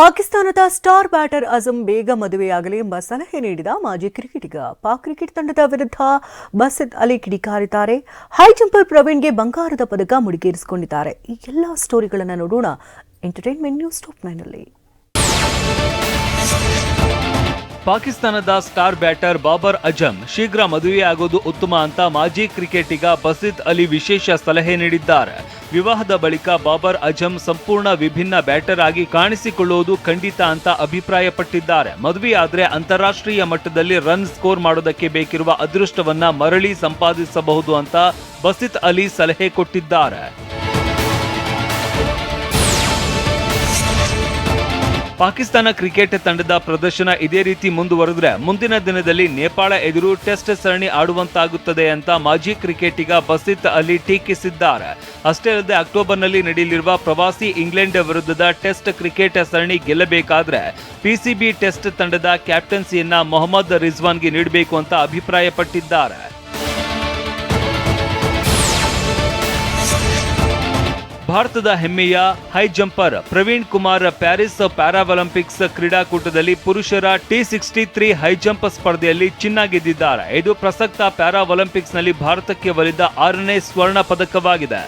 ಪಾಕಿಸ್ತಾನದ star batter Azam ಬೇಗ ಮದುವೆಯಾಗಲಿ ಎಂಬ ಸಲಹೆ ನೀಡಿದ ಮಾಜಿ ಕ್ರಿಕೆಟಿಗ. ಪಾಕ್ ಕ್ರಿಕೆಟ್ ತಂಡದ ವಿರುದ್ಧ ಬಸಿತ್ ಅಲಿ ಕಿಡಿಕಾರಿದ್ದಾರೆ. ಹೈ ಜಂಪರ್ ಪ್ರವೀಣ್ಗೆ ಬಂಗಾರದ ಪದಕ ಮುಡಿಗೇರಿಸಿಕೊಂಡಿದ್ದಾರೆ. ಈ ಎಲ್ಲ ಸ್ಟೋರಿಗಳನ್ನು ನೋಡೋಣ ಎಂಟರ್ಟೈನ್ಮೆಂಟ್ ನ್ಯೂಸ್ ಟಾಪ್ ನೈನಲ್ಲಿ ಪಾಕಿಸ್ತಾನದ ಸ್ಟಾರ್ ಬ್ಯಾಟರ್ ಬಾಬರ್ ಅಜಂ ಶೀಘ್ರ ಮದುವೆಯಾಗೋದು ಉತ್ತಮ ಅಂತ ಮಾಜಿ ಕ್ರಿಕೆಟಿಗ ಬಸಿತ್ ಅಲಿ ವಿಶೇಷ ಸಲಹೆ ನೀಡಿದ್ದಾರೆ. ವಿವಾಹದ ಬಳಿಕ ಬಾಬರ್ ಅಜಂ ಸಂಪೂರ್ಣ ವಿಭಿನ್ನ ಬ್ಯಾಟರ್ ಆಗಿ ಕಾಣಿಸಿಕೊಳ್ಳುವುದು ಖಂಡಿತ ಅಂತ ಅಭಿಪ್ರಾಯಪಟ್ಟಿದ್ದಾರೆ. ಮದುವೆಯಾದ್ರೆ ಅಂತಾರಾಷ್ಟ್ರೀಯ ಮಟ್ಟದಲ್ಲಿ ರನ್ ಸ್ಕೋರ್ ಮಾಡೋದಕ್ಕೆ ಬೇಕಿರುವ ಅದೃಷ್ಟವನ್ನ ಮರಳಿ ಸಂಪಾದಿಸಬಹುದು ಅಂತ ಬಸಿತ್ ಅಲಿ ಸಲಹೆ ಕೊಟ್ಟಿದ್ದಾರೆ. ಪಾಕಿಸ್ತಾನ ಕ್ರಿಕೆಟ್ ತಂಡದ ಪ್ರದರ್ಶನ ಇದೇ ರೀತಿ ಮುಂದುವರೆದ್ರೆ ಮುಂದಿನ ದಿನದಲ್ಲಿ ನೇಪಾಳ ಎದುರು ಟೆಸ್ಟ್ ಸರಣಿ ಆಡುವಂತಾಗುತ್ತದೆ ಅಂತ ಮಾಜಿ ಕ್ರಿಕೆಟಿಗ ಬಸಿತ್ ಅಲಿ ಟೀಕಿಸಿದ್ದಾರೆ. ಅಷ್ಟೇ ಅಲ್ಲದೆ ಅಕ್ಟೋಬರ್ನಲ್ಲಿ ನಡೆಯಲಿರುವ ಪ್ರವಾಸಿ ಇಂಗ್ಲೆಂಡ್ ವಿರುದ್ಧದ ಟೆಸ್ಟ್ ಕ್ರಿಕೆಟ್ ಸರಣಿ ಗೆಲ್ಲಬೇಕಾದ್ರೆ ಪಿಸಿಬಿ ಟೆಸ್ಟ್ ತಂಡದ ಕ್ಯಾಪ್ಟನ್ಸಿಯನ್ನ ಮೊಹಮ್ಮದ್ ರಿಜ್ವಾನ್ಗೆ ನೀಡಬೇಕು ಅಂತ ಅಭಿಪ್ರಾಯಪಟ್ಟಿದ್ದಾರೆ. ಭಾರತದ ಹೆಮ್ಮೆಯ high jumper Praveen Kumar Paris para Olympics ಕ್ರೀಡಾಕೂಟದಲ್ಲಿ ಪುರುಷರ T sixty three high jump ಸ್ಪರ್ಧೆಯಲ್ಲಿ ಚಿನ್ನ ಗೆದ್ದಿದ್ದಾರೆ ಇದು ಪ್ರಸಕ್ತ ಪ್ಯಾರಾ ಒಲಿಂಪಿಕ್ಸ್ನಲ್ಲಿ ಭಾರತಕ್ಕೆ ಒಲಿದ ಆರನೇ ಸ್ವರ್ಣ ಪದಕವಾಗಿದೆ.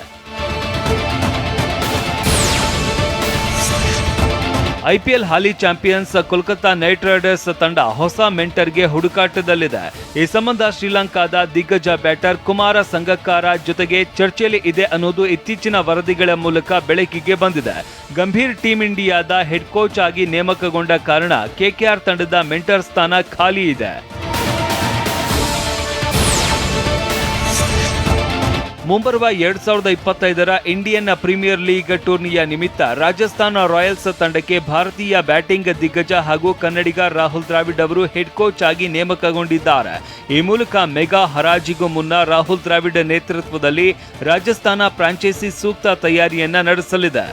ಐಪಿಎಲ್ ಹಾಲಿ ಚಾಂಪಿಯನ್ಸ್ ಕೋಲ್ಕತ್ತಾ ನೈಟ್ ರೈಡರ್ಸ್ ತಂಡ ಹೊಸ ಮೆಂಟರ್ಗೆ ಹುಡುಕಾಟದಲ್ಲಿದೆ. ಈ ಸಂಬಂಧ ಶ್ರೀಲಂಕಾದ ದಿಗ್ಗಜ ಬ್ಯಾಟರ್ ಕುಮಾರ ಸಂಗಕ್ಕಾರ ಜೊತೆಗೆ ಚರ್ಚೆಯಲ್ಲಿ ಇದೆ ಅನ್ನೋದು ಇತ್ತೀಚಿನ ವರದಿಗಳ ಮೂಲಕ ಬೆಳಕಿಗೆ ಬಂದಿದೆ. ಗಂಭೀರ್ ಟೀಂ ಇಂಡಿಯಾದ ಹೆಡ್ ಕೋಚ್ ಆಗಿ ನೇಮಕಗೊಂಡ ಕಾರಣ ಕೆಕೆಆರ್ ತಂಡದ ಮೆಂಟರ್ ಸ್ಥಾನ ಖಾಲಿ ಇದೆ. ಮುಂಬರುವ ಎರಡ್ ಸಾವಿರದ ಇಪ್ಪತ್ತೈದರ ಇಂಡಿಯನ್ ಪ್ರೀಮಿಯರ್ ಲೀಗ್ ಟೂರ್ನಿಯ ನಿಮಿತ್ತ ರಾಜಸ್ಥಾನ ರಾಯಲ್ಸ್ ತಂಡಕ್ಕೆ ಭಾರತೀಯ ಬ್ಯಾಟಿಂಗ್ ದಿಗ್ಗಜ ಹಾಗೂ ಕನ್ನಡಿಗ ರಾಹುಲ್ ದ್ರಾವಿಡ್ ಅವರು ಹೆಡ್ ಕೋಚ್ ಆಗಿ ನೇಮಕಗೊಂಡಿದ್ದಾರೆ. ಈ ಮೂಲಕ ಮೆಗಾ ಹರಾಜಿಗೂ ಮುನ್ನ ರಾಹುಲ್ ದ್ರಾವಿಡ್ ನೇತೃತ್ವದಲ್ಲಿ ರಾಜಸ್ಥಾನ ಫ್ರಾಂಚೈಸಿ ಸೂಕ್ತ ತಯಾರಿಯನ್ನ ನಡೆಸಲಿದೆ.